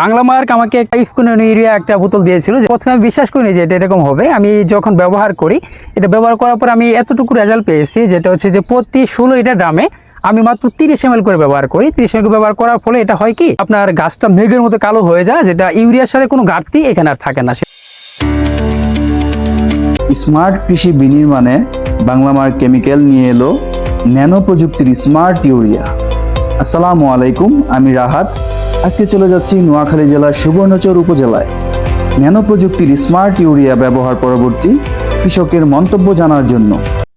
Bangla mark আমাকে একটা ইফকুনন urea একটা বোতল দিয়েছিল যে প্রথমে বিশ্বাস করিনি যে এটা এরকম হবে। আমি যখন ব্যবহার করি, এটা ব্যবহার করার পর আমি এতটুকু রেজাল্ট পেয়েছি যেটা হচ্ছে যে প্রতি ষোলো লিটার ড্রামে আমি মাত্র তিরিশ এম করে ব্যবহার করি। তিরিশ এম ব্যবহার করার ফলে এটা হয় কি, আপনার গাছটা মেঘের মতো কালো হয়ে যায়, যেটা ইউরিয়ার সাথে কোনো ঘাটতি এখানে আর থাকে না। স্মার্ট কৃষি বিনির্মাণে বাংলামার কেমিক্যাল নিয়ে এলো ন্যানো প্রযুক্তির স্মার্ট ইউরিয়া। আসসালামু আলাইকুম, আমি রাহাত। আজকে চলে যাচ্ছি নোয়াখালী জেলার সুবর্ণচর উপজেলায়। ন্যানো প্রযুক্তির স্মার্ট ইউরিয়া ব্যবহার পরবর্তী কৃষকের মন্তব্য জানার জন্য।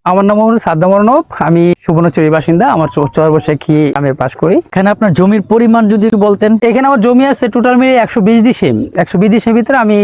আমার নাম হলো সাদ্দাম অর্ণব আমি সুবর্ণচুরি বাসিন্দা আমার চর বসে কি আমি পাশ করি। এখানে আপনার জমির পরিমাণ যদি বলতেন। এখানে আমার জমি আছে টোটাল মিলে একশো বিশ ডিসিম একশো বিশ ডিসিমের ভিতরে আমি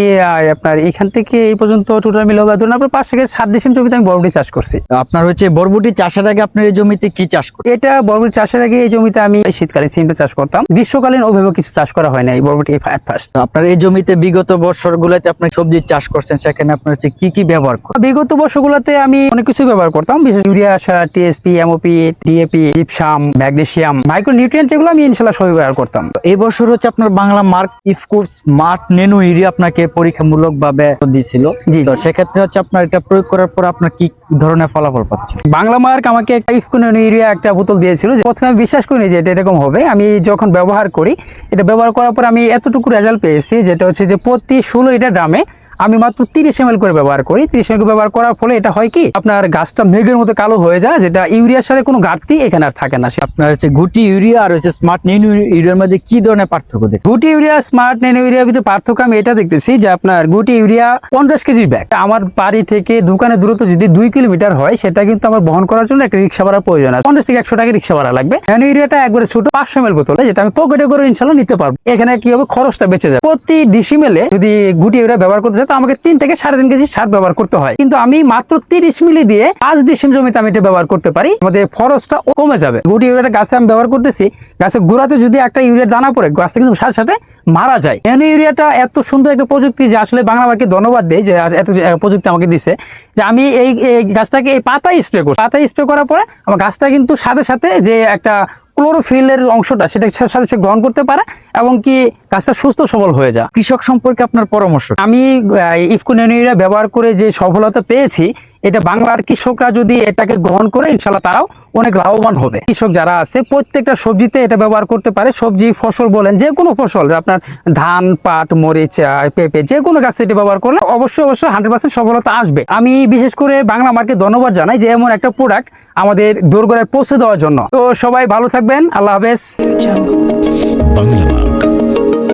আপনার এখান থেকে এই পর্যন্ত টোটাল মিলে হবে ধরুন আপনার পাঁচ থেকে সাত ডিসিম জমিতে আমি বরবটি চাষ করছি। আপনার হচ্ছে বরবটি চাষের আগে আপনার এই জমিতে কি চাষ করেন? এটা বরবটি চাষের আগে এই জমিতে আমি শীতকালীন সিমটা চাষ করতাম। গ্রীষ্মকালীন ওইভাবে কিছু চাষ করা হয় না এই বরবটি ফার্স্ট আপনার এই জমিতে বিগত বছরগুলোতে আপনি সবজির চাষ করছেন সেখানে আপনার হচ্ছে কি কি ব্যবহার করেন? বিগত বর্ষগুলোতে আমি অনেক কিছু ব্যবহার করতাম। বিশেষ ইউরিয়া সার TSP MOP DAP gypsum magnesium micro nutrient যেগুলো আমি ইনশাল্লাহ সবই ব্যবহার করতাম। এই বছর হচ্ছে আপনার Bangla mark IFFCO smart nano urea আপনাকে পরীক্ষামূলক ভাবে দিয়েছিল জি। তো সেক্ষেত্রে হচ্ছে আপনার এটা প্রয়োগ করার পর আপনার কি ধরনের ফলাফল পাচ্ছেন বাংলা মার্ক আমাকে একটা ইফকুনন ইউরিয়া একটা বোতল দিয়েছিল যে প্রথমে আমি বিশ্বাস করিনি যে এটা এরকম হবে। আমি যখন ব্যবহার করি এটা ব্যবহার করার পর আমি এতটুকু রেজাল্ট পেয়েছি যেটা হচ্ছে যে প্রতি ষোলো লিটার ড্রামে আমি মাত্র তিরিশ এম করে ব্যবহার করি। তিরিশ এম ব্যবহার করার ফলে এটা হয় কি? আপনার গাছটা মেঘের মতো কালো হয়ে যায় যেটা ইউরিয়ার সাথে কোনো ঘাটতি এখানে আর থাকে না। আপনার হচ্ছে গুটি ইউরিয়া আর হচ্ছে স্মার্ট নেনো ইউরিয়ার মধ্যে কি ধরনের পার্থক্য দেখেন গুটি ইউরিয়া স্মার্ট নেনো ইউরিয়ার ভিতরে পার্থক্য আমি এটা দেখতেছি যে আপনার গুটি ইউরিয়া পঞ্চাশ কেজি ব্যাগ আমার বাড়ি থেকে দোকানের দূরত্ব যদি দুই কিলোমিটার হয় সেটা কিন্তু আমার বহন করার জন্য একটা রিক্সা ভাড়া প্রয়োজন আছে। পঞ্চাশ থেকে একশো টাকা রিক্সা ভাড়া লাগবে। নেনো ইউরিয়াটা একবারে ছোট পাঁচশো এমএল বোতলে যেটা আমি পকেটে করে ইনশাল্লাহ নিতে পারব। এখানে কি হবে? খরচটা বেঁচে যায় প্রতি ডিসিমেলে যদি গুটি ইউরিয়া ব্যবহার করতে তো আমাকে তিন থেকে সাড়ে তিন কেজি সার ব্যবহার করতে হয়। কিন্তু আমি মাত্র তিরিশ মিলি দিয়ে পাঁচ ডিসিম জমিতে আমি এটা ব্যবহার করতে পারি। আমাদের খরচটা কমে যাবে। গুটি ইউরিয়াটা গাছে আমি ব্যবহার করতেছি। গাছের গোড়াতে যদি একটা ইউরিয়া দানা পড়ে, গাছটা কিন্তু সাথে সাথে মারা যায়। ন্যানো ইউরিয়াটা এত সুন্দর একটা প্রযুক্তি যে আসলে বাংলা মার্কে ধন্যবাদ দেয় যে এত প্রযুক্তি আমাকে দিছে। যে আমি এই গাছটাকে এই পাতায় স্প্রে করি পাতায় স্প্রে করার পরে আমার গাছটা কিন্তু সাথে সাথে যে একটা ক্লোরোফিলের অংশটা, সেটা সাথে সে গ্রহণ করতে পারে। এবং কি গাছটা সুস্থ সবল হয়ে যায় কৃষক সম্পর্কে আপনার পরামর্শ? আমি ইফকো ইউরিয়া ব্যবহার করে যে সফলতা পেয়েছি, এটা বাংলার কৃষকরা যদি এটাকে গ্রহণ করে ইনশাল্লাহ তারাও অনেক লাভবান হবে। কৃষক যারা আছে, প্রত্যেকটা সবজিতে এটা ব্যবহার করতে পারে। সবজি, ফসল বলেন, যে কোনো ফসল আপনার ধান, পাট, মরিচ পেঁপে, যে কোনো গাছে এটা ব্যবহার করলে অবশ্যই অবশ্যই হান্ড্রেড পার্সেন্ট সফলতা আসবে। আমি বিশেষ করে বাংলা মার্কে ধন্যবাদ জানাই যে এমন একটা প্রোডাক্ট আমাদের দোরগোড়ায় পৌঁছে দেওয়ার জন্য। তো সবাই ভালো থাকবেন। আল্লাহ হাফেজ। বাংলা